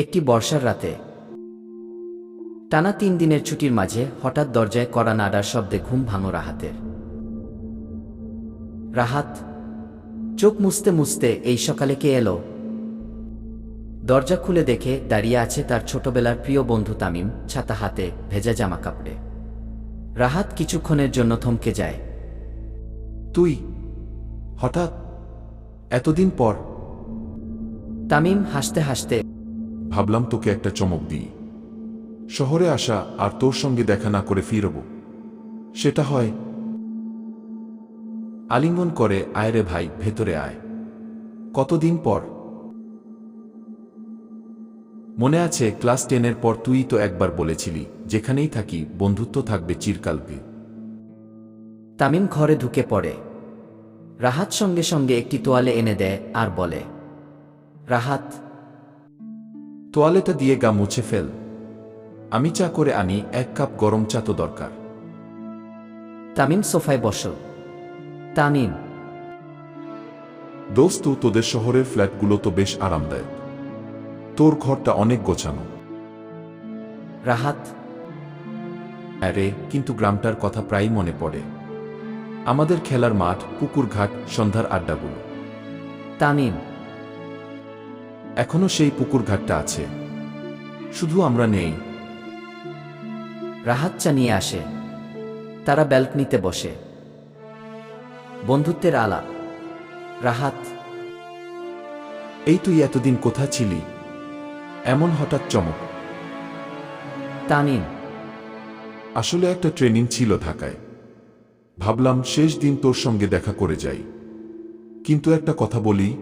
একটি বর্ষার রাতে। টানা তিন দিনের ছুটির মাঝে হঠাৎ দরজায় কড়া নাড়ার শব্দে ঘুম ভাঙো রাহাতের। রাহাত চোখ মুছতে মুছতে এই সকালে কে এলো? দরজা খুলে দেখে দাঁড়িয়ে আছে তার ছোটবেলার প্রিয় বন্ধু তামিম ছাতা হাতে ভেজা জামা কাপড়ে। রাহাত কিছুক্ষণের জন্য থমকে যায়। তুই হঠাৎ এতদিন পর। তামিম হাসতে হাসতে ভাবলাম তোকে একটা চমক দিই। শহরে আসা আর তোর সঙ্গে দেখা না করে ফিরব। সেটা হয়, আলিঙ্গন করে, আয় রে ভাই, ভেতরে আয়। কতদিন পর? মনে আছে, ক্লাস টেনের পর তুই তো একবার বলেছিলি, যেখানেই থাকি, বন্ধুত্ব থাকবে চিরকালকে। তামিম ঘরে ঢুকে পড়ে। রাহাত সঙ্গে সঙ্গে একটি তোয়ালে এনে দেয় আর বলে, রাহাত তোয়ালেটা দিয়ে গা মুছে ফেল। আমি চা করে আনি এক কাপ গরম চা তো দরকার। তামিম সোফায় বস। তামিম। দোস্ত তোদের শহরের ফ্ল্যাটগুলো তো বেশ আরামদায়ক। তোর ঘরটা অনেক গোছানো। রাহাত। আরে কিন্তু গ্রামটার কথা প্রায়ই মনে পড়ে। আমাদের খেলার মাঠ পুকুর ঘাট সন্ধ্যার আড্ডাগুলো। তামিম। এখনও সেই পুকুর ঘাটটা আছে। শুধু আমরা নেই। রাহাত চা নিয়ে আসে। তারা ব্যালকনিতে বসে। বন্ধুত্বের আলাপ রাহাত এই তুই এতদিন কোথা ছিলি? এমন হঠাৎ চমক। তামিম আসলে একটা ট্রেনিং ছিল ঢাকায়। ভাবলাম শেষ দিন তোর সঙ্গে দেখা করে যাই। কিন্তু একটা কথা বলি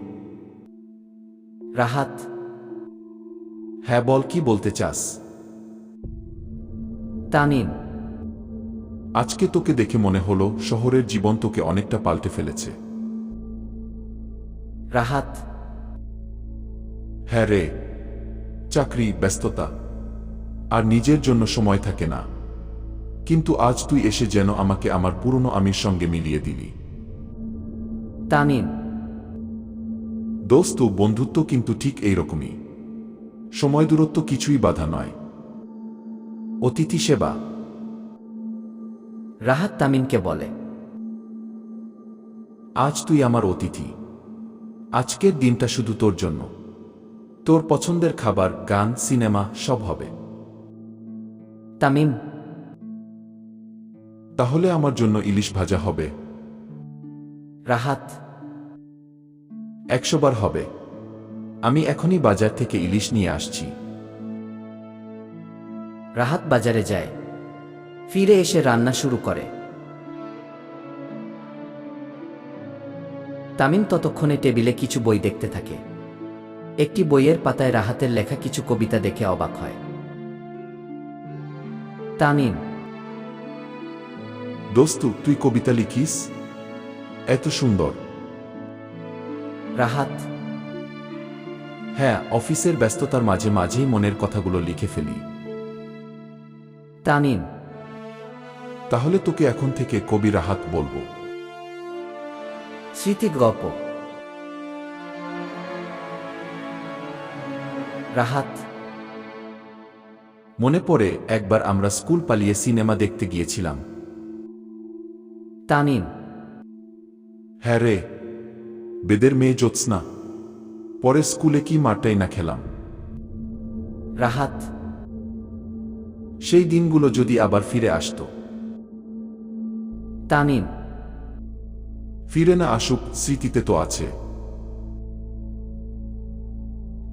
রাহাত। হ্যাঁ বল কি বলতে চাস? তামিম। আজকে তোকে দেখে মনে হলো শহরের জীবন তোকে অনেকটা পাল্টে ফেলেছে। রাহাত। হ্যাঁ রে চাকরি ব্যস্ততা আর নিজের জন্য সময় থাকে না। কিন্তু আজ তুই এসে যেন আমাকে আমার পুরনো আমির সঙ্গে মিলিয়ে দিলি। তামিম। দোস্ত বন্ধুত্ব কিন্তু ঠিক এইরকমই। সময় দূরত্ব কিছুই বাধা নয়। অতিথি সেবা। রাহাত তামিমকে বলে আজ তুই আমার অতিথি। আজকের দিনটা শুধু তোর জন্য। তোর পছন্দের খাবার গান সিনেমা সব হবে। তামিম তাহলে আমার জন্য ইলিশ ভাজা হবে। রাহাত একশো বার হবে। আমি এখনই বাজার থেকে ইলিশ নিয়ে আসছি। রাহাত বাজারে যায়। ফিরে এসে রান্না শুরু করে। তামিম ততক্ষণে টেবিলে কিছু বই দেখতে থাকে। একটি বইয়ের পাতায় রাহাতের লেখা কিছু কবিতা দেখে অবাক হয়। তামিম দোস্তু তুই কবিতা লিখিস? এত সুন্দর। রাহাত। হ্যাঁ অফিসের ব্যস্ততার মাঝে মাঝেই মনের কথাগুলো লিখে ফেলি। তামিম। তাহলে তোকে এখন থেকে কবি রাহাত বলব। স্মৃতি গল্প। রাহাত। মনে পড়ে একবার আমরা স্কুল পালিয়ে সিনেমা দেখতে গিয়েছিলাম। তামিম। হ্যাঁ রে বেদের মেয়ে জ্যোৎস্না পরে স্কুলে কি মারটাই না খেলাম। রাহাত সেই দিনগুলো যদি আবার ফিরে আসতো। তামিম ফিরে না আসুক স্মৃতিতে তো আছে।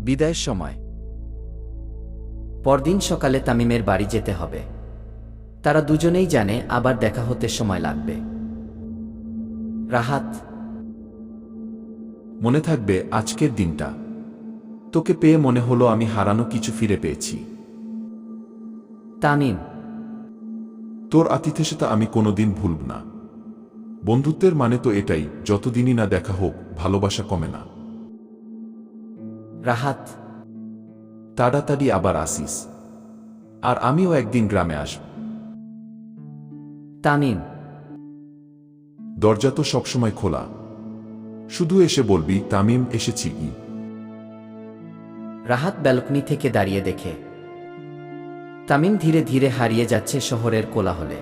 বিদায়ের সময়। পরদিন সকালে তামিমের বাড়ি যেতে হবে। তারা দুজনেই জানে আবার দেখা হতে সময় লাগবে। রাহাত মনে থাকবে আজকের দিনটা। তোকে পেয়ে মনে হলো আমি হারানো কিছু ফিরে পেয়েছি। তামিম। তোর আতিথেয়তা আমি কোনোদিন ভুলব না। বন্ধুত্বের মানে তো এটাই যতদিনই না দেখা হোক ভালোবাসা কমে না। রাহাত। তাড়াতাড়ি আবার আসিস। আর আমিও একদিন গ্রামে আসব। তামিম। দরজা তো সবসময় খোলা। শুধু এসে বলবি, তামিম, এসেছি। কি রাহাত ব্যালকনি থেকে দাঁড়িয়ে দেখে। তামিম ধীরে ধীরে হারিয়ে যাচ্ছে শহরের কোলাহলে।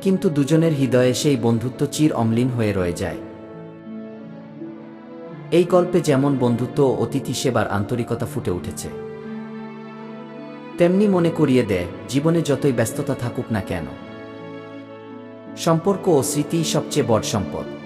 কিন্তু দুজনের হৃদয়ে সেই বন্ধুত্ব চির অম্লিন হয়ে রয়ে যায়। এই গল্পে যেমন বন্ধুত্ব ও অতিথি সেবার আন্তরিকতা ফুটে উঠেছে। তেমনি মনে করিয়ে দেয়, জীবনে যতই ব্যস্ততা থাকুক না কেন, সম্পর্ক ও স্মৃতিই সবচেয়ে বড় সম্পদ।